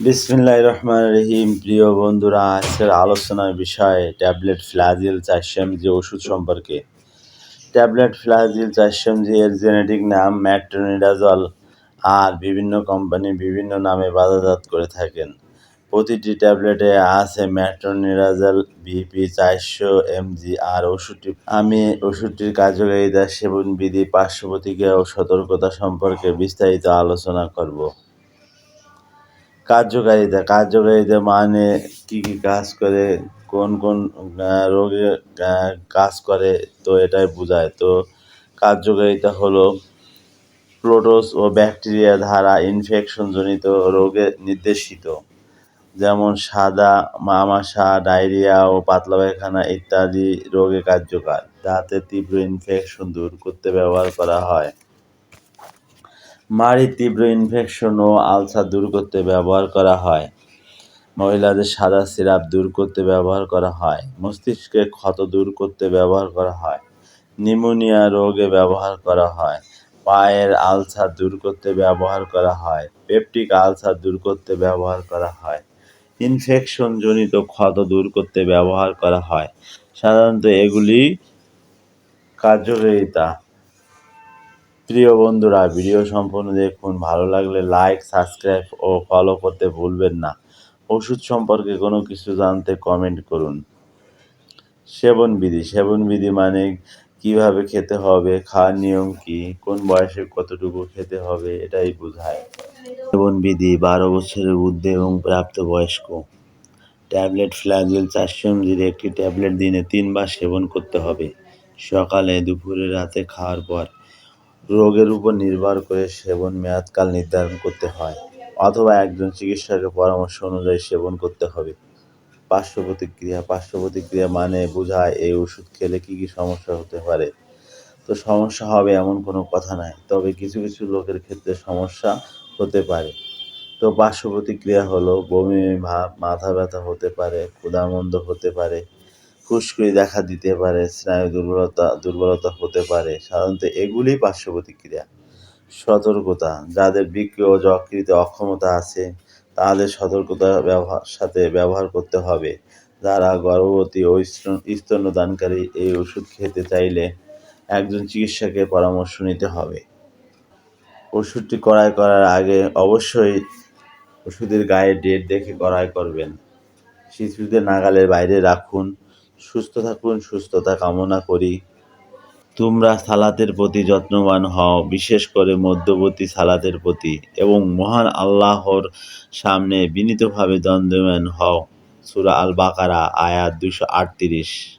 বিসমিল্লাহ রহমান রহিম। প্রিয় বন্ধুরা, আজকের আলোচনার বিষয় ট্যাবলেট ফ্লাজিল চারশো যে ওষুধ সম্পর্কে। ট্যাবলেট ফ্লাজিল চারশো এর জেনেটিক নাম ম্যাট্রোনিডাজল আর বিভিন্ন কোম্পানি বিভিন্ন নামে বাজারজাত করে থাকেন। প্রতিটি ট্যাবলেটে আছে ম্যাট্রোনিডাজল বিপি চারশো এমজি আর ওষুধটি। আমি ওষুধটির কার্যকারিতা, সেবনবিধি পার্শ্ব প্রতিক্রিয়া ও সতর্কতা সম্পর্কে বিস্তারিত আলোচনা করব। কার্যকারিতা কার্যকারিতা মানে কী কী কাজ করে, কোন কোন রোগে কাজ করে, তো এটাই বোঝায়। তো কার্যকারিতা হলো প্রোটোস ও ব্যাকটেরিয়া দ্বারা ইনফেকশনজনিত রোগে নির্দেশিত। যেমন সাদা, মামাশা, ডায়রিয়া ও পাতলা পায়খানা ইত্যাদি রোগে কার্যকর। দাঁতে তীব্র ইনফেকশন দূর করতে ব্যবহার করা হয়। মাড়ির তীব্র ইনফেকশন ও আলসার দূর করতে ব্যবহার করা হয়। মহিলাদের সাদা সিরাপ দূর করতে ব্যবহার করা হয়। মস্তিষ্কের ক্ষত দূর করতে ব্যবহার করা হয়। নিউমোনিয়া রোগে ব্যবহার করা হয়। পায়ের আলসার দূর করতে ব্যবহার করা হয়। পেপটিক আলসার দূর করতে ব্যবহার করা হয়। ইনফেকশনজনিত ক্ষত দূর করতে ব্যবহার করা হয়। সাধারণত এগুলি কার্যকারিতা। প্রিয় বন্ধুরা, ভিডিও সম্পূর্ণ দেখুন। ভালো লাগলে লাইক সাবস্ক্রাইব ও ফলো করতে ভুলবেন না। ওষুধ সম্পর্কে কোনো কিছু জানতে কমেন্ট করুন। সেবনবিধি সেবনবিধি মানে কীভাবে খেতে হবে, খাওয়ার নিয়ম কি, কোন বয়সে কতটুকু খেতে হবে, এটাই বোঝায়। সেবনবিধি বারো বছরের ঊর্ধ্বে এবং প্রাপ্তবয়স্ক। ট্যাবলেট ফ্ল্যাজিল চারশো এমজির একটি ট্যাবলেট দিনে তিনবার সেবন করতে হবে। সকালে, দুপুরে, রাতে খাওয়ার পর। রোগের উপর নির্ভর করে সেবন মেয়াদকাল নির্ধারণ করতে হয় অথবা একজন চিকিৎসকের পরামর্শ অনুযায়ী সেবন করতে হবে। পার্শ্ব প্রতিক্রিয়া পার্শ্ব প্রতিক্রিয়া মানে বোঝায় এই ওষুধ খেলে কী কী সমস্যা হতে পারে। তো সমস্যা হবে এমন কোনো কথা নাই, তবে কিছু কিছু লোকের ক্ষেত্রে সমস্যা হতে পারে। তো পার্শ্ব প্রতিক্রিয়া হলো বমি, ভাব, মাথা ব্যথা হতে পারে, ক্ষুধামন্দ হতে পারে ফুসকুড়ি দেখা দিতে পারে, স্নায়ু দুর্বলতা দুর্বলতা হতে পারে। সাধারণত এগুলি পার্শ্ব প্রতিক্রিয়া সতর্কতা, যাদের বিক্রিয় ও যকৃতে অক্ষমতা আছে, তাদের সতর্কতা ব্যবহার, সাথে ব্যবহার করতে হবে। যারা গর্ভবতী ও স্তন্যদানকারী, এই ওষুধ খেতে চাইলে একজন চিকিৎসকের পরামর্শ নিতে হবে। ওষুধটি ক্রয় করার আগে অবশ্যই ওষুধের গায়ে ডেট দেখে ক্রয় করবেন। শিশুদের নাগালের বাইরে রাখুন। সুস্থ থাকুন, সুস্থতা কামনা করি। তোমরা সালাতের প্রতি যত্নবান হও, বিশেষ করে মধ্যবর্তী সালাতের প্রতি, এবং মহান আল্লাহর সামনে বিনীতভাবে দ্বন্দ্বমান হও। সুরা আল বাকারা আয়াত দুশো আটত্রিশ।